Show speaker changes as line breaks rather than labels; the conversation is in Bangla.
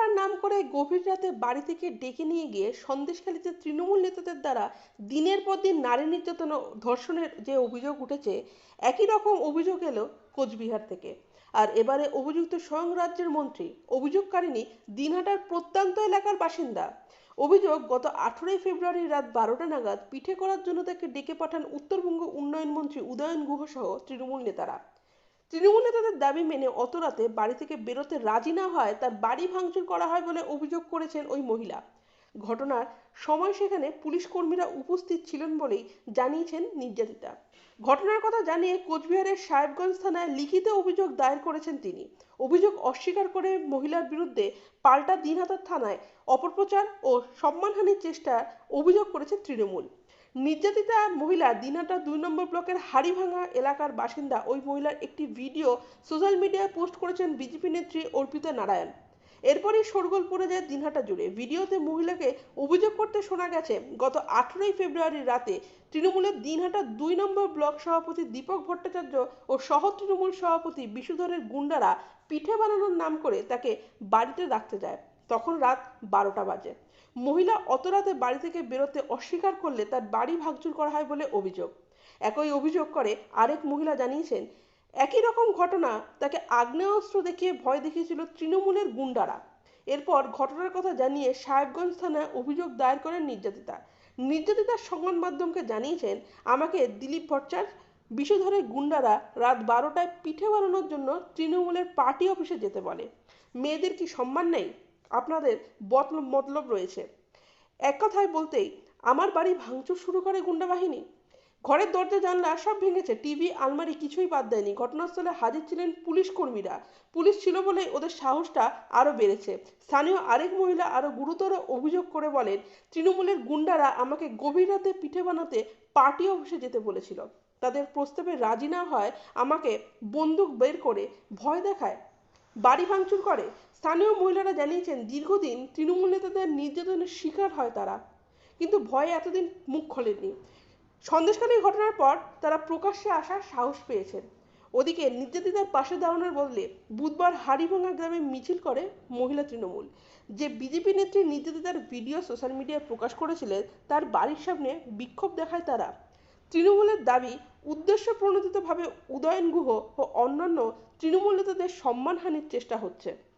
করার নাম করে গভীর রাতে বাড়ি থেকে ডেকে নিয়ে গিয়ে সন্দেশখালীতে তৃণমূল নেতাদের দ্বারা দিনের পর দিন নারী নির্যাতন ধর্ষণের যে অভিযোগ উঠেছে, একই রকম অভিযোগ এলো কোচবিহার থেকে। আর এবারে অভিযুক্ত স্বয়ং রাজ্যের মন্ত্রী অভিযোগকারিনী দিনহাটার প্রত্যন্ত এলাকার বাসিন্দা। অভিযোগ, গত আঠেরোই ফেব্রুয়ারি রাত বারোটা নাগাদ পিঠে করার জন্য তাকে ডেকে পাঠান উত্তরবঙ্গ উন্নয়ন মন্ত্রী উদয়ন গুহ সহ তৃণমূল নেতারা। তৃণমূল নেতাদের দাবি মেনে অত রাতে বাড়ি থেকে বেরোতে রাজি না হয় তার বাড়ি ভাঙচুর করা হয় বলে অভিযোগ করেছেন ওই মহিলা। ঘটনার সময় সেখানে পুলিশ কর্মীরা উপস্থিত ছিলেন বলেই জানিয়েছেন নির্যাতিতা। ঘটনার কথা জানিয়ে কোচবিহারের সাহেবগঞ্জ থানায় লিখিত অভিযোগ দায়ের করেছেন তিনি। অভিযোগ অস্বীকার করে মহিলার বিরুদ্ধে পাল্টা দিনহাটার থানায় অপপ্রচার ও সম্মানহানির চেষ্টা অভিযোগ করেছে তৃণমূল। নির্যাতিতা মহিলা দিনাটা দুই নম্বর ব্লকের হাড়িভাঙা এলাকার বাসিন্দা ওই মহিলার একটি ভিডিও সোশ্যাল মিডিয়ায় পোস্ট করেছেন বিজেপি নেত্রী অর্পিতা নারায়ণ। এরপরই শোরগোল পড়ে যায় দিনহাটা জুড়ে। ভিডিওতে মহিলাকে অভিযোগ করতে শোনা গেছে, গত আঠেরোই ফেব্রুয়ারি রাতে তৃণমূলের দিনহাটা দুই নম্বর ব্লক সভাপতি দীপক ভট্টাচার্য ও সহ তৃণমূল সভাপতি বিশুধরের গুন্ডারা পিঠে বানানোর নাম করে তাকে বাড়িতে রাখতে যায়। তখন রাত বারোটা বাজে। মহিলা অত রাতে বাড়ি থেকে বেরোতে অস্বীকার করলে তার বাড়ি ভাঙচুর করা হয় বলে অভিযোগ। একই অভিযোগ করে আরেক মহিলা জানিয়েছেন, একই রকম ঘটনা, তাকে আগ্নেয়াস্ত্র দেখিয়ে ভয় দেখিয়েছিল তৃণমূলের গুন্ডারা। এরপর ঘটনার কথা জানিয়ে সাহেবগঞ্জ থানায় অভিযোগ দায়ের করেন নির্যাতিতা। নির্যাতিতার সংবাদ মাধ্যমকে জানিয়েছেন, আমাকে দিলীপ ভট্টাচার্য বিষধরের গুন্ডারা রাত বারোটায় পিঠে বানানোর জন্য তৃণমূলের পার্টি অফিসে যেতে বলে। মেয়েদের কি সম্মান নেই? আপনাদের বতলব মতলব রয়েছে। এক কথায় বলতেই আমার বাড়ি ভাঙচুর শুরু করে গুন্ডা বাহিনী। ঘরের দরজা, জানলা সব ভেঙেছে। টিভি, আলমারি কিছুই বাদ দেয়নি। ঘটনাস্থলে হাজির ছিলেন পুলিশ কর্মীরা। পুলিশ ছিল বলে ওদের সাহসটা আরও বেড়েছে। স্থানীয় আরেক মহিলা আরও গুরুতর অভিযোগ করে বলেন, তৃণমূলের গুন্ডারা আমাকে গভীর রাতে পিঠে বানাতে পার্টি অফিসে যেতে বলেছিল। তাদের প্রস্তাবে রাজি না হয় আমাকে বন্দুক বের করে ভয় দেখায়, বাড়ি ভাঙচুর করে। স্থানীয় মহিলারা জানিয়েছেন, দীর্ঘদিন তৃণমূল নেতাদের নির্যাতনের শিকার হয় তারা। কিন্তু ভয়ে এতদিন মুখ খোলেননি। সন্দেশখালীর ঘটনার পর তারা প্রকাশ্যে আসার সাহস পেয়েছেন। ওদিকে নির্যাতিতার পাশে দাঁড়ানোর বদলে বুধবার হাড়িভাঙা গ্রামে মিছিল করে মহিলা তৃণমূল। যে বিজেপি নেত্রী নির্যাতিতার ভিডিও সোশ্যাল মিডিয়ায় প্রকাশ করেছিলেন, তার বাড়ির সামনে বিক্ষোভ দেখায় তারা। তৃণমূলের দাবি উদ্দেশ্য প্রণোদিতভাবে উদয়ন গুহ ও অন্যান্য তৃণমূল নেতাদের সম্মানহানির চেষ্টা হচ্ছে।